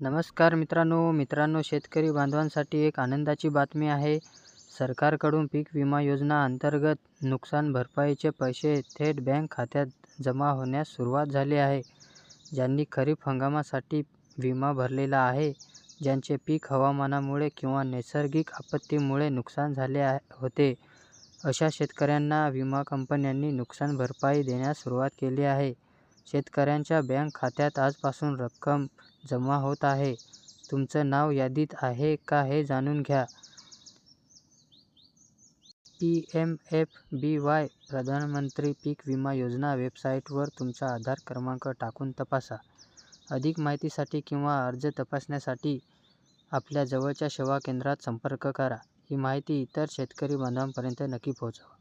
नमस्कार मित्रांनो मित्रांनो शेतकरी बांधवांसाठी एक आनंदाची बातमी आहे. सरकारकडून पीक विमा योजना अंतर्गत नुकसान भरपाईचे पैसे थेट बँक खात्यात जमा होण्यास सुरुवात झाली आहे. ज्यांनी खरीप हंगामासाठी विमा भरलेला आहे ज्यांचे पीक हवामानामुळे किंवा नैसर्गिक आपत्तीमुळे नुकसान झाले होते अशा शेतकऱ्यांना विमा कंपन्यांनी नुकसान भरपाई देण्यास सुरुवात केली आहे. शेतकऱ्यांच्या बँक खात्यात आजपासून रक्कम जमा होत आहे. तुमचं नाव यादीत आहे का हे जाणून घ्या. पी.एम.एफ.बी.वाय प्रधानमंत्री पीक विमा योजना वेबसाईटवर तुमचा आधार क्रमांक टाकून तपासा. अधिक माहितीसाठी किंवा अर्ज तपासण्यासाठी आपल्या जवळच्या सेवा केंद्रात संपर्क करा. ही माहिती इतर शेतकरी बांधवांपर्यंत नक्की पोहोचवा.